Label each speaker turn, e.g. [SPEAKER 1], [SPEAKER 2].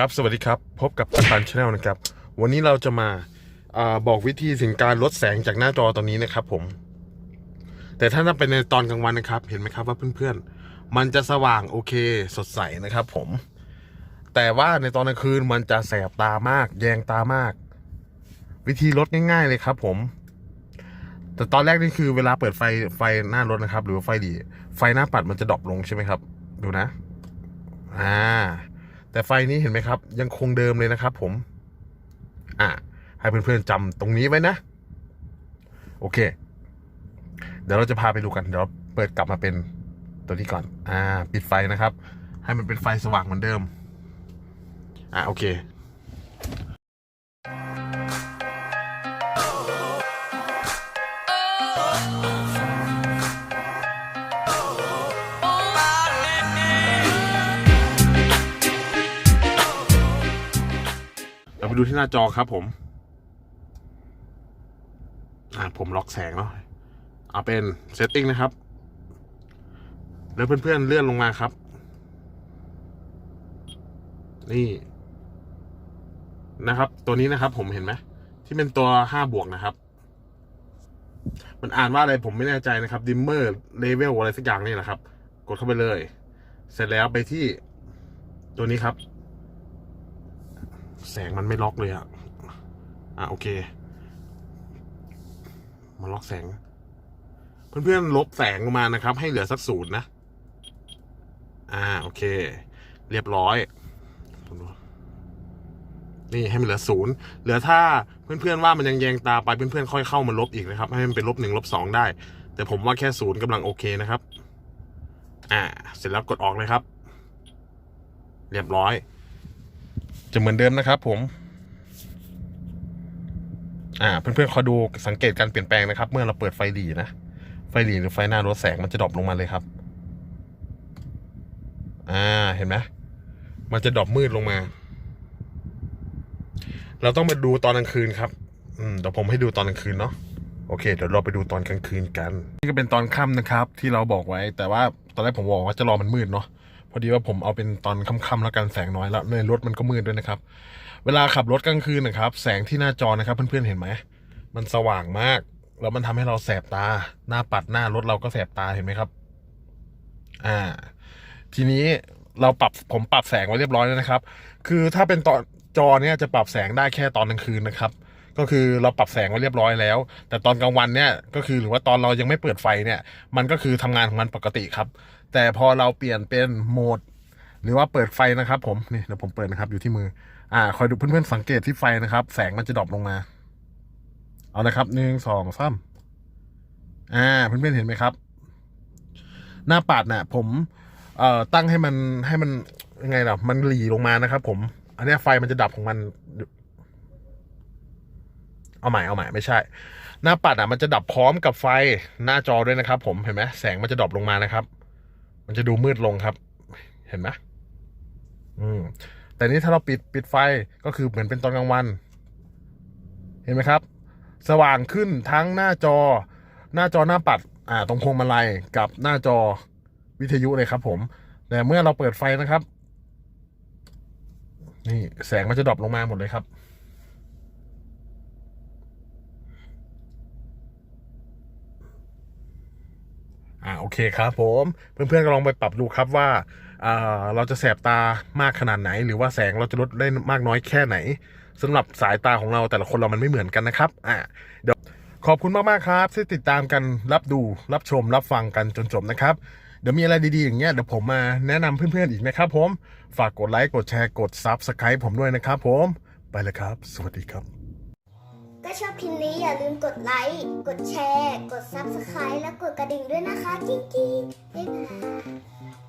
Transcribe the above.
[SPEAKER 1] ครับ สวัสดีครับ พบกับตันตันชาแนลนะครับ วันนี้เราจะมาอาบอกวิธีถึงการลดแสงจากหน้าจอตอนนี้นะครับผม แต่ถ้านับเป็นในตอนกลางวันนะครับ เห็นไหมครับว่าเพื่อนๆ มันจะสว่างโอเคสดใสนะครับผม แต่ว่าในตอนกลางคืนมันจะแสบตามาก แยงตามาก วิธีลดง่าย ๆเลยครับผม แต่ตอนแรกนี่คือเวลาเปิดไฟไฟหน้ารถนะครับ หรือไฟดี ไฟหน้าปัดมันจะดรอปลงใช่ไหมครับ ดูนะ อ่า แต่ไฟนี้เห็นไหมครับ ยังคงเดิมเลยนะครับผม อ่าให้เพื่อนๆจำตรงนี้ไว้นะ โอเค เดี๋ยวเราจะพาไปดูกัน เดี๋ยวเปิดกลับมาเป็นตัวนี้ก่อน อ่า ปิดไฟนะครับ ให้มันเป็นไฟสว่างเหมือนเดิม อ่าโอเค ไปดูที่หน้าจอครับผม อ่าผมล็อกแสงเนาะเอาเป็นเซตติ้งนะครับ แล้วเพื่อนๆเลื่อนลงมาครับ นี่นะครับ ตัวนี้นะครับผมเห็นไหมที่เป็นตัวห้าบวกนะครับ มันอ่านว่าอะไรผมไม่แน่ใจนะครับดิมเมอร์เลเวลอะไรสักอย่างนี่แหละครับ กดเข้าไปเลย เสร็จแล้วไปที่ตัวนี้ครับ แสงมันไม่ล็อกเลยอะอะโอเค มาล็อกแสง เพื่อนๆลบแสงลงมานะครับ ให้เหลือสักศูนย์นะ อ่าโอเค เรียบร้อย นี่ให้มันเหลือศูนย์เหลือถ้าเพื่อนๆว่ามันยังแยงตาไปเพื่อนๆค่อยเข้ามาลบอีกนะครับ ให้มันเป็นลบหนึ่งลบสองได้ แต่ผมว่าแค่ศูนย์กำลังโอเคนะครับ อ่า เสร็จแล้วกดออกเลยครับ เรียบร้อย จะเหมือนเดิมนะครับผม อ่า เพื่อนๆคอยดูสังเกตการเปลี่ยนแปลงนะครับ เมื่อเราเปิดไฟหลีนะ ไฟหลีหรือไฟหน้ารถแสงมันจะดรอปลงมาเลยครับ อ่า เห็นไหมมันจะดรอปมืดลงมา เราต้องมาดูตอนกลางคืนครับ อืม เดี๋ยวผมให้ดูตอนกลางคืนเนาะโอเคเดี๋ยวเราไปดูตอนกลางคืนกัน นี่ก็เป็นตอนค่ำนะครับ ที่เราบอกไว้ แต่ว่าตอนแรกผมบอกว่าจะรอมันมืดเนาะ พอดีว่าผมเอาเป็นตอนค่ำๆแล้วกันแสงน้อยแล้วในรถมันก็มืดด้วยนะครับ เวลาขับรถกลางคืนนะครับ แสงที่หน้าจอนะครับ เพื่อนๆเห็นไหมมันสว่างมาก แล้วมันทำให้เราแสบตา หน้าปัดหน้ารถเราก็แสบตาเห็นไหมครับ อ่า ทีนี้เราปรับผมปรับแสงไว้เรียบร้อยแล้วนะครับ คือถ้าเป็นตอนจอเนี่ยจะปรับแสงได้แค่ตอนกลางคืนนะครับ ก็คือเราปรับแสงไว้เรียบร้อยแล้ว แต่ตอนกลางวันเนี่ยก็คือหรือว่าตอนเรายังไม่เปิดไฟเนี่ย มันก็คือทำงานของมันปกติครับ แต่พอเราเปลี่ยนเป็นโหมด หรือว่าเปิดไฟนะครับ ผมนี่เดี๋ยวผมเปิดนะครับอยู่ที่มือ อ่า คอยดูเพื่อนๆสังเกตที่ไฟนะครับ แสงมันจะดรอปลงมา เอานะครับหนึ่งสองสามอ่าเพื่อนๆเห็นไหมครับ หน้าปัดน่ะ ผมเอ่อตั้งให้มันให้มันยังไงล่ะมันหลีลงมานะครับ ผม อันนี้ไฟมันจะดับของมัน เอาใหม่เอาใหม่ไม่ใช่ หน้าปัดอะมันจะดับพร้อมกับไฟหน้าจอด้วยนะครับ ผมเห็นไหมแสงมันจะดรอปลงมานะครับ มันจะดูมืดลงครับ เห็นไหมอืมแต่นี้ถ้าเราปิดปิดไฟก็คือเหมือนเป็นตอนกลางวัน เห็นไหมครับ สว่างขึ้นทั้งหน้าจอ หน้าจอหน้าปัด อ่า ตรงพวงมาลัยกับหน้าจอวิทยุเลยครับ ผม แต่เมื่อเราเปิดไฟนะครับ นี่แสงมันจะดรอปลงมาหมดเลยครับ โอเคครับผมเพื่อนๆก็ลองไปปรับดูครับว่าเราจะแสบตามากขนาดไหน หรือว่าแสงเราจะลดได้มากน้อยแค่ไหนสำหรับสายตาของเราแต่ละคนเรามันไม่เหมือนกันนะครับอ่าเดี๋ยวขอบคุณมากๆครับที่ติดตามกันรับดูรับชมรับฟังกันจนจบนะครับเดี๋ยวมีอะไรดีๆอย่างเงี้ยเดี๋ยวผมมาแนะนำเพื่อนๆอีกนะครับผมฝากกดไลค์กดแชร์กดซับสไคร b ์ผมด้วยนะครับผมไปเลยครับ สวัสดีครับ
[SPEAKER 2] ก็ชอบคลิปนี้อย่าลืมกดไลค์ กดแชร์ กด Subscribe และกดกระดิ่งด้วยนะคะ จริงๆบ๊ายบาย